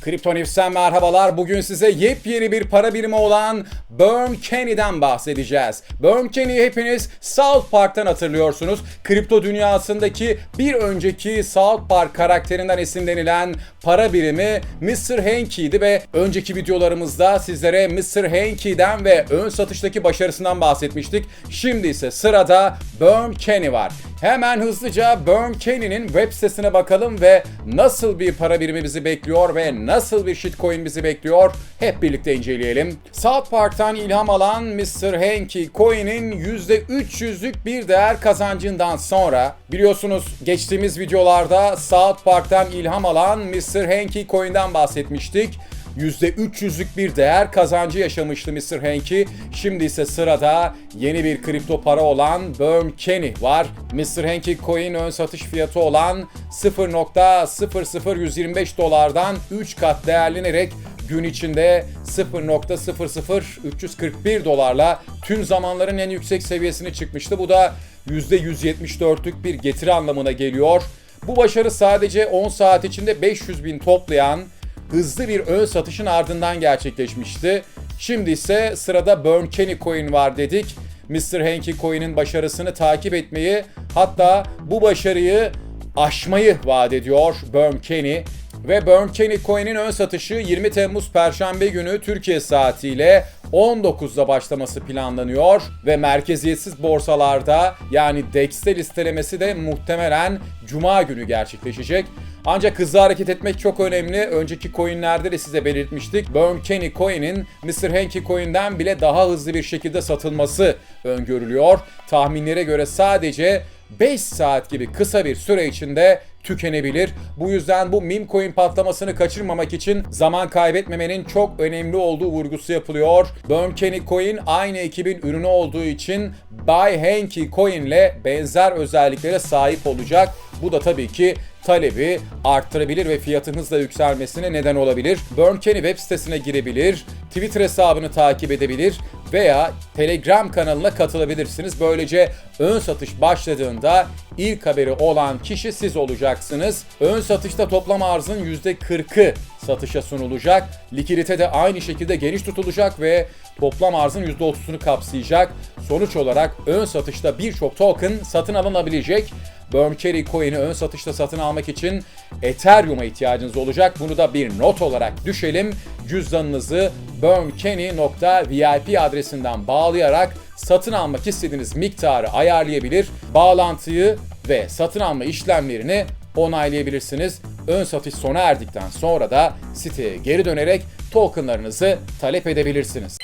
Kripto News'ten merhabalar. Bugün size yepyeni bir para birimi olan Burn Kenny'den bahsedeceğiz. Burn Kenny'yi hepiniz South Park'tan hatırlıyorsunuz. Kripto dünyasındaki bir önceki South Park karakterinden esinlenilen para birimi Mr. Hankey'di ve önceki videolarımızda sizlere Mr. Hankey'den ve ön satıştaki başarısından bahsetmiştik. Şimdi ise sırada Burn Kenny var. Hemen hızlıca Burn Kenny'nin web sitesine bakalım ve nasıl bir para birimi bizi bekliyor ve nasıl bir shitcoin bizi bekliyor hep birlikte inceleyelim. South Park'tan ilham alan Mr. Hankey Coin'in %300'lük bir değer kazancından sonra biliyorsunuz geçtiğimiz videolarda South Park'tan ilham alan Mr. Hankey Coin'den bahsetmiştik. %300'lük bir değer kazancı yaşamıştı Mr. Hankey. Şimdi ise sırada yeni bir kripto para olan Burn Kenny var. Mr. Hankey Coin ön satış fiyatı olan 0.00125 dolardan 3 kat değerlenerek gün içinde 0.00341 dolarla tüm zamanların en yüksek seviyesine çıkmıştı. Bu da %174'lük bir getiri anlamına geliyor. Bu başarı sadece 10 saat içinde 500 bin toplayan hızlı bir ön satışın ardından gerçekleşmişti. Şimdi ise sırada Burn Kenny Coin var dedik. Mr. Hankey Coin'in başarısını takip etmeyi hatta bu başarıyı aşmayı vaat ediyor Burn Kenny. Ve Burn Kenny Coin'in ön satışı 20 Temmuz Perşembe günü Türkiye saatiyle 19'da başlaması planlanıyor ve merkeziyetsiz borsalarda yani DEX'te listelemesi de muhtemelen Cuma günü gerçekleşecek. Ancak hızlı hareket etmek çok önemli. Önceki coinlerde de size belirtmiştik. Burn Kenny coin'in Mr. Hankey coin'den bile daha hızlı bir şekilde satılması öngörülüyor. Tahminlere göre sadece 5 saat gibi kısa bir süre içinde tükenebilir. Bu yüzden bu meme coin patlamasını kaçırmamak için zaman kaybetmemenin çok önemli olduğu vurgusu yapılıyor. Kenny Coin aynı ekibin ürünü olduğu için Buy Hankey Coin ile benzer özelliklere sahip olacak. Bu da tabii ki talebi arttırabilir ve fiyatın hızla yükselmesine neden olabilir. Burn Kenny web sitesine girebilir, Twitter hesabını takip edebilir veya Telegram kanalına katılabilirsiniz. Böylece ön satış başladığında ilk haberi olan kişi siz olacaksınız. Ön satışta toplam arzın %40'ı satışa sunulacak. Likidite de aynı şekilde geniş tutulacak ve toplam arzın %30'unu kapsayacak. Sonuç olarak ön satışta birçok token satın alınabilecek. Burn Cherry Coin'i ön satışta satın almak için Ethereum'a ihtiyacınız olacak. Bunu da bir not olarak düşelim. Cüzdanınızı burnkenny.vip adresinden bağlayarak satın almak istediğiniz miktarı ayarlayabilir. Bağlantıyı ve satın alma işlemlerini onaylayabilirsiniz. Ön satış sona erdikten sonra da siteye geri dönerek tokenlarınızı talep edebilirsiniz.